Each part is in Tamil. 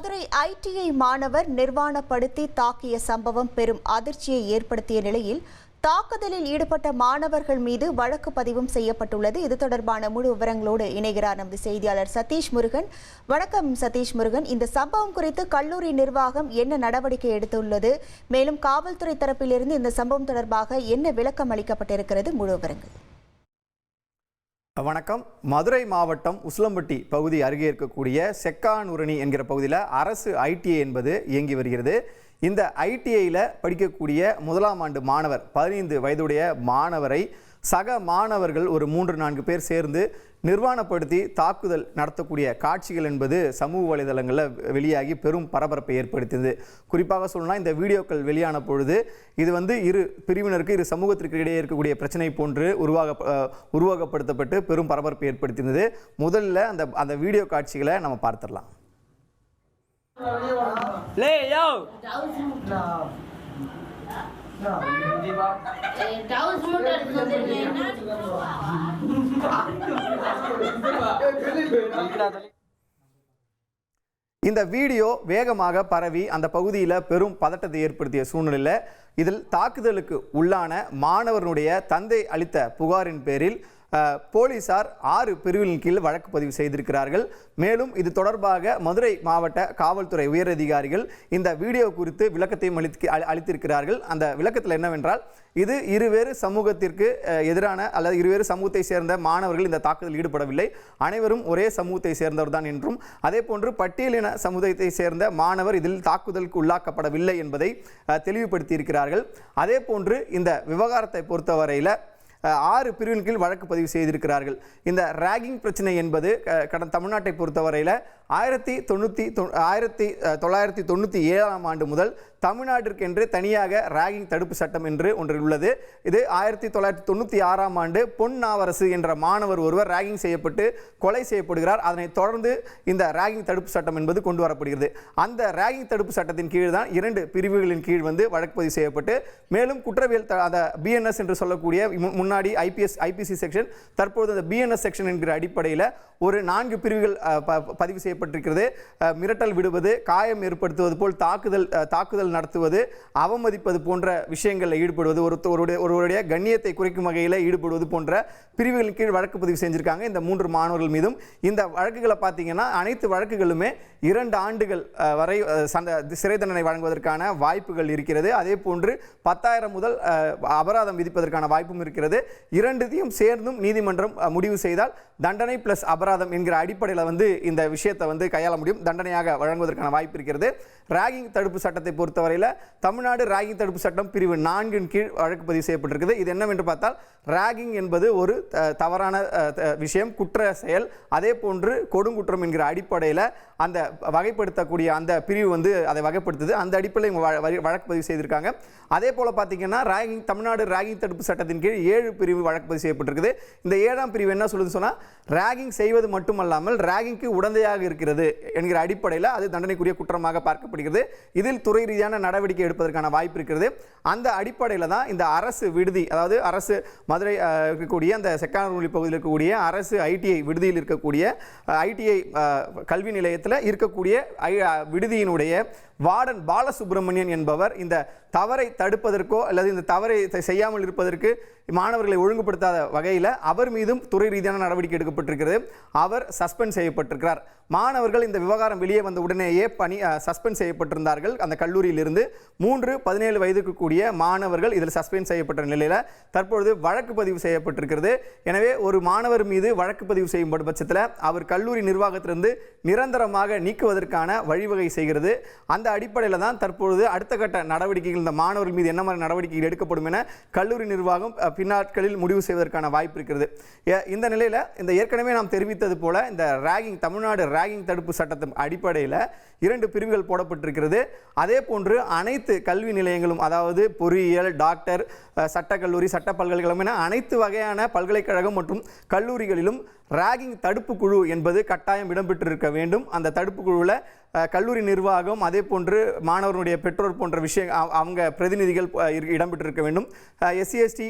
மதுரை ஐடிஐ மாணவர் நிர்வாணப்படுத்தி தாக்கிய சம்பவம் பெரும் அதிர்ச்சியை ஏற்படுத்திய நிலையில் தாக்குதலில் ஈடுபட்ட மாணவர்கள் மீது வழக்கு பதிவும் செய்யப்பட்டுள்ளது. இது தொடர்பான முழு விவரங்களோடு இணைகிறார் நமது செய்தியாளர் சதீஷ் முருகன். வணக்கம் சதீஷ் முருகன். இந்த சம்பவம் குறித்து கல்லூரி நிர்வாகம் என்ன நடவடிக்கை எடுத்துள்ளது? மேலும் காவல்துறை தரப்பிலிருந்து இந்த சம்பவம் தொடர்பாக என்ன விளக்கம் அளிக்கப்பட்டிருக்கிறது? முழு விவரங்கள். வணக்கம். மதுரை மாவட்டம் உசிலம்பட்டி பகுதி அருகே இருக்கக்கூடிய செக்கானுரணி என்கிற பகுதியில் அரசு ஐடிஐ என்பது இயங்கி வருகிறது. இந்த ஐடிஐயில் படிக்கக்கூடிய முதலாம் ஆண்டு மாணவர் பதினைந்து வயதுடைய மாணவரை சக மாணவர்கள் ஒரு மூன்று நான்கு பேர் சேர்ந்து நிர்வாணப்படுத்தி தாக்குதல் நடத்தக்கூடிய காட்சிகள் என்பது சமூக வலைதளங்களில் வெளியாகி பெரும் பரபரப்பை ஏற்படுத்தியது. குறிப்பாக சொல்லணும்னா இந்த வீடியோக்கள் வெளியான பொழுது இது வந்து இரு பிரிவினருக்கு இரு சமூகத்திற்கு இடையே இருக்கக்கூடிய பிரச்சனை போன்று உருவாக அஹ், உருவாக்கப்படுத்தப்பட்டு பெரும் பரபரப்பை ஏற்படுத்தியது முதல்ல அந்த அந்த வீடியோ காட்சிகளை நம்ம பார்த்துடலாம். லே யோ! டவுஸ் மட்டும் எடுத்து இந்த வீடியோ வேகமாக பரவி அந்த பகுதியில் பெரும் பதட்டத்தை ஏற்படுத்திய சூழ்நிலையில் இதில் தாக்குதலுக்கு உள்ளான மாணவர்களுடைய தந்தை அளித்த புகாரின் பேரில் போலீசார் ஆறு பிரிவுகளின் கீழ் வழக்கு பதிவு செய்திருக்கிறார்கள். மேலும் இது தொடர்பாக மதுரை மாவட்ட காவல்துறை உயரதிகாரிகள் இந்த வீடியோ குறித்து விளக்கத்தையும் அளித்து அளித்திருக்கிறார்கள். அந்த விளக்கத்தில் என்னவென்றால் இது இருவேறு சமூகத்திற்கு எதிரான அல்லது இருவேறு சமூகத்தை சேர்ந்த மாணவர்கள் இந்த தாக்குதலில் ஈடுபடவில்லை. அனைவரும் ஒரே சமூகத்தை சேர்ந்தவர் தான் என்றும் அதே போன்று பட்டியலின சமுதாயத்தை சேர்ந்த மாணவர் இதில் தாக்குதலுக்கு உள்ளாக்கப்படவில்லை என்பதை தெளிவுபடுத்தியிருக்கிறார்கள். அதே போன்று இந்த விவகாரத்தை பொறுத்தவரையில் ஆறு பிரிவின் கீழ் வழக்கு பதிவு செய்திருக்கிறார்கள். இந்த ரேகிங் பிரச்சனை என்பது கடந்த தமிழ்நாட்டை பொறுத்தவரையில் ஆயிரத்தி தொண்ணூற்றி தொ ஆயிரத்தி தொள்ளாயிரத்தி தொண்ணூற்றி ஏழாம் ஆண்டு முதல் தமிழ்நாட்டிற்கென்று தனியாக ரேகிங் தடுப்பு சட்டம் என்று ஒன்று உள்ளது. இது ஆயிரத்தி தொள்ளாயிரத்தி தொண்ணூற்றி ஆறாம் ஆண்டு பொன்னாவரசு என்ற மாணவர் ஒருவர் ரேகிங் செய்யப்பட்டு கொலை செய்யப்படுகிறார். அதனைத் தொடர்ந்து இந்த ரேகிங் தடுப்பு சட்டம் என்பது கொண்டு வரப்படுகிறது. அந்த ரேகிங் தடுப்பு சட்டத்தின் கீழ் தான் இரண்டு பிரிவுகளின் கீழ் வந்து வழக்கு பதிவு செய்யப்பட்டு மேலும் குற்றவியல் த- அந்த பிஎன்எஸ் என்று சொல்லக்கூடிய மு- முன்னாடி ஐபிஎஸ் ஐபிசி செக்ஷன் தற்போது அந்த பிஎன்எஸ் செக்ஷன் என்கிற அடிப்படையில் ஒரு நான்கு பிரிவுகள் ப- பதிவு செய்ய அஹ், மிரட்டல் விடுவது காயம் ஏற்படுத்துவது போல் தாக்குதல் தாக்குதல் நடத்துவது அவமதிப்பது போன்ற விஷயங்களில் ஈடுபடுவது ஒருத்தருடைய ஒருவருடைய கண்ணியத்தை குறைக்கும் வகையில் ஈடுபடுவது போன்ற பிரிவுகளின் கீழ் வழக்கு பதிவு செஞ்சுருக்காங்க இந்த மூன்று மாணவர்கள் மீதும். இந்த வழக்குகளை பார்த்தீங்கன்னா அனைத்து வழக்குகளுமே இரண்டு ஆண்டுகள் வரை சந்த சிறை தண்டனை வழங்குவதற்கான வாய்ப்புகள் இருக்கிறது. அதே போன்று பத்தாயிரம் முதல் அபராதம் விதிப்பதற்கான வாய்ப்பும் இருக்கிறது. இரண்டுத்தையும் சேர்ந்தும் நீதிமன்றம் முடிவு செய்தால் தண்டனை பிளஸ் அபராதம் என்கிற அடிப்படையில் வந்து இந்த விஷயத்தை வந்து கையாள முடியும். தண்டனையாக வழங்குவதற்கான வாய்ப்பு இருக்கிறது. ராகிங் தடுப்பு சட்டத்தை பொறுத்தவரையில் தமிழ்நாடு ராகிங் தடுப்பு சட்டம் பிரிவு நான்கின் கீழ் வழக்கு பதிவு செய்யப்பட்டிருக்கிறது இது என்னவென்று பார்த்தால் ராகிங் என்பது ஒரு தவறான விஷயம் குற்ற செயல். அதே போன்று கொடுங்குற்றம் என்கிற அடிப்படையில் அந்த வகைப்படுத்தக்கூடிய அந்த பிரிவு வந்து அதை வகைப்படுத்துது. அந்த அடிப்படையில் இவங்க வழக்கு பதிவு செய்திருக்காங்க. அதே போல் பார்த்தீங்கன்னா ராகிங் தமிழ்நாடு ராகிங் தடுப்பு சட்டத்தின் கீழ் ஏழு பிரிவு வழக்கு பதிவு செய்யப்பட்டிருக்குது. இந்த ஏழாம் பிரிவு என்ன சொல்லுது சொன்னால் ராகிங் செய்வது மட்டுமல்லாமல் ராகிங்க்கு உடந்தையாக இருக்க இருக்கிறது என்கிற அடிப்படையில் அது தண்டனைக்குரிய குற்றமாக பார்க்கப்படுகிறது. இதில் துறை ரீதியான நடவடிக்கை எடுப்பதற்கான வாய்ப்பு இருக்கிறது அந்த அடிப்படையில் தான் இந்த அரசு விடுதி அதாவது அரசு மதுரை இருக்கக்கூடிய அந்த செக்கானூர்லி பகுதியில் இருக்கக்கூடிய அரசு ஐடிஐ விடுதியில் இருக்கக்கூடிய ஐடிஐ கல்வி நிலையத்தில் இருக்கக்கூடிய ஐ- விடுதியினுடைய வார்டன் பாலசுப்ரமணியன் என்பவர் இந்த தவறை தடுப்பதற்கோ அல்லது இந்த தவறை செய்யாமல் இருப்பதற்கு மாணவர்களை ஒழுங்குபடுத்தாத வகையில் அவர் மீதும் துறை ரீதியான நடவடிக்கை எடுக்கப்பட்டிருக்கிறது. அவர் சஸ்பெண்ட் செய்யப்பட்டிருக்கிறார். மாணவர்கள் இந்த விவகாரம் வெளியே வந்த உடனேயே பணி சஸ்பெண்ட் செய்யப்பட்டிருந்தார்கள். அந்த கல்லூரியிலிருந்து மூன்று பதினேழு வயதுக்கு கூடிய மாணவர்கள் இதில் சஸ்பெண்ட் செய்யப்பட்ட நிலையில் தற்பொழுது வழக்கு பதிவு செய்யப்பட்டிருக்கிறது. எனவே ஒரு மாணவர் மீது வழக்கு பதிவு செய்யும் பட்சத்தில் அவர் கல்லூரி நிர்வாகத்திலிருந்து நிரந்தரமாக நீக்குவதற்கான வழிவகை செய்கிறது. அந்த அடிப்படையில் தான் தற்பொழுது அடுத்த கட்ட நடவடிக்கைகள் இந்த மாணவர்கள் மீது என்ன மாதிரி நடவடிக்கைகள் எடுக்கப்படும் என கல்லூரி நிர்வாகம் பின்னாட்களில் முடிவு செய்வதற்கான வாய்ப்பு இருக்கிறது. இந்த நிலையில் இந்த ஏற்கனவே நாம் தெரிவித்தது போல இந்த ராகிங் தமிழ்நாடு ராகிங் தடுப்பு சட்டத்தின் அடிப்படையில் இரண்டு பிரிவுகள் போடப்பட்டிருக்கிறது. அதே போன்று அனைத்து கல்வி நிலையங்களும் அதாவது பொறியியல் டாக்டர் சட்டக்கல்லூரி சட்ட பல்கலைக்கழகம் என அனைத்து வகையான பல்கலைக்கழகம் மற்றும் கல்லூரிகளிலும் ராகிங் தடுப்பு குழு என்பது கட்டாயம் இடம்பெற்றிருக்க வேண்டும். அந்த தடுப்பு குழுவில் கல்லூரி நிர்வாகம் அதே போன்று மாணவர்களுடைய பெற்றோர் போன்ற விஷயம் அவங்க பிரதிநிதிகள் இடம்பெற்றிருக்க வேண்டும். எஸ்சிஎஸ்டி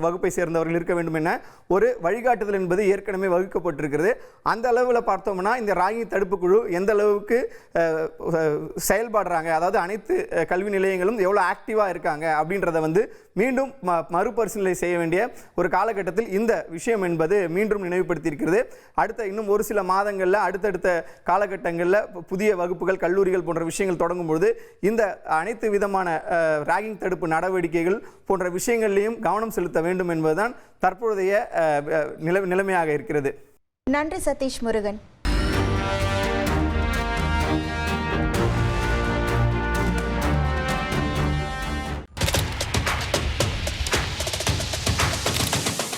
வகுப்பை சேர்ந்தவர்கள் இருக்க வேண்டும் என ஒரு வழிகாட்டுதல் என்பது ஏற்கனவே வகுக்கப்பட்டிருக்கிறது. அந்த அளவில் பார்த்தோம்னா இந்த ராகிங் தடுப்பு குழு எந்த அளவுக்கு செயல்படுறாங்க அதாவது அனைத்து கல்வி நிலையங்களும் எவ்வளோ ஆக்டிவாக இருக்காங்க அப்படின்றத வந்து மீண்டும் ம- மறுபரிசீலனை செய்ய வேண்டிய ஒரு காலகட்டத்தில் இந்த விஷயம் என்பது மீண்டும் ஏற்படுத்தியிருக்கிறது அடுத்த இன்னும் ஒரு சில மாதங்களில் அடுத்தடுத்த காலகட்டங்களில் புதிய வகுப்புகள் கல்லூரிகள் போன்ற விஷயங்கள் தொடங்கும் பொழுது இந்த அனைத்து விதமான ராகிங் தடுப்பு நடவடிக்கைகள் போன்ற விஷயங்கள்லையும் கவனம் செலுத்த வேண்டும் என்பதுதான் தற்போதைய நிலை நிலைமையாக இருக்கிறது. நன்றி சதீஷ் முருகன்.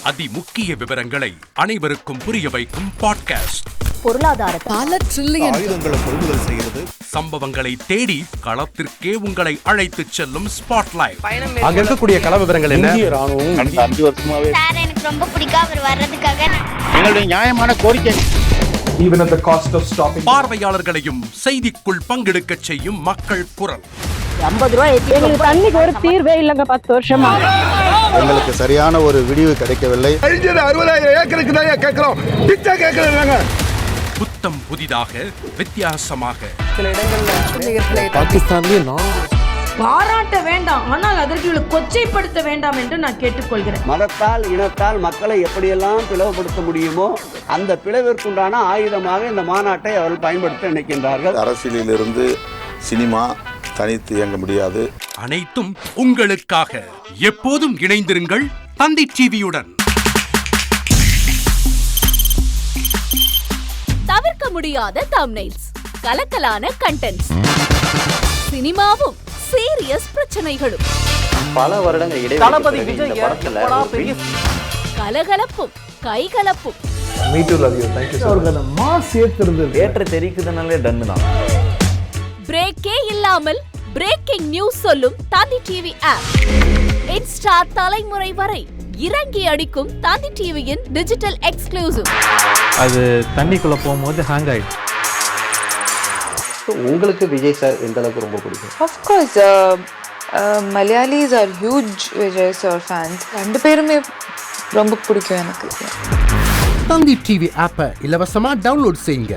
அதிமுக்கிய விவரங்களை அனைவருக்கும் புரிய வைக்கும் பாட்காஸ்ட் பொருளாதார பல ட்ரில்லியன் ஆயுதங்களை கொள்முதல் செய்கிறது. சம்பவங்களை தேடி களத்திற்கே உங்களை அழைத்துச் செல்லும் ஸ்பாட்லைட் அங்க இருக்கக்கூடிய கள விவரங்கள் என்ன? ராணுவம். கடந்த அஞ்சு வருஷமாவே சார் எனக்கு ரொம்ப பிடிக்கும் அவர் வர்றதுக்காக. எங்களுடைய நியாயமான கோரிக்கை. பார்வையாளர்களையும் செய்திக்குள் பங்கெடுக்கச் செய்யும் மக்கள் குரல். ஐம்பது ரூபாய் எங்களுக்கு தண்ணிக்கு ஒரு தீர்வே இல்லைங்க பத்து வருஷமா. எங்களுக்கு சரியான ஒரு விடிவு கிடைக்கவில்லை. அறுபதாயிரம் ஏக்கருக்கு தான் கேட்கிறோம். பிச்சை கேட்கறாங்க புத்தம் புதிதாக வித்தியாசமாக. பாகிஸ்தான்லயே நான்கு பாராட்ட வேண்டாம் ஆனால் அதற்கு இவளை கொச்சைப்படுத்த வேண்டாம் என்று நான் கேட்டுக்கொள்கிறேன். மதத்தால் இனத்தால் மக்களை எப்படியெல்லாம் பிளவுபடுத்த முடியுமோ அந்த பிளவிற்குண்டான ஆயுதமாக இந்த மாநாட்டை அவர்கள் பயன்படுத்த நினைக்கின்றார்கள். அரசியலிலிருந்து சினிமா தனித்து இயங்க முடியாது. அனைத்தும் உங்களுக்காக. எப்போதும் இணைந்திருங்கள் தந்தி டிவியுடன். தவிர்க்க முடியாத தம்னைல்ஸ் கலக்கலான கண்டென்ட்ஸ் சினிமாவும் சீரியஸ் பிரச்சனைகளும். பல வருடங்கள் இடைவெளி இந்த படத்துல ஒரு பெரிய கலகலப்பும் கைகலப்பும். ஏற்ற தெரிக்குதுனாலே டன்னு தான். பிரேக்கே இல்லாமல் பிரேக்கிங் நியூஸ் சொல்லும் தந்தி டிவி ஆப் இன்ஸ்டா தலைமுறை வரை இறங்கி அடிக்கும் தந்தி டிவியின் டிஜிட்டல் எக்ஸ்க்ளூசிவ் அது தண்ணிக்குள்ள போகும்போது ஹேங் ஆயிடுச்சு உங்களுக்கு விஜய் சார் எந்த அளவுக்கு ரொம்ப பிடிக்கும்? Uh, Malayalis are huge Vijay sir fans. ரெண்டு பேருமே ரொம்ப பிடிக்கும் எனக்கு. தந்தி டிவி ஆப்பை இலவசமா டவுன்லோட் செய்யுங்க.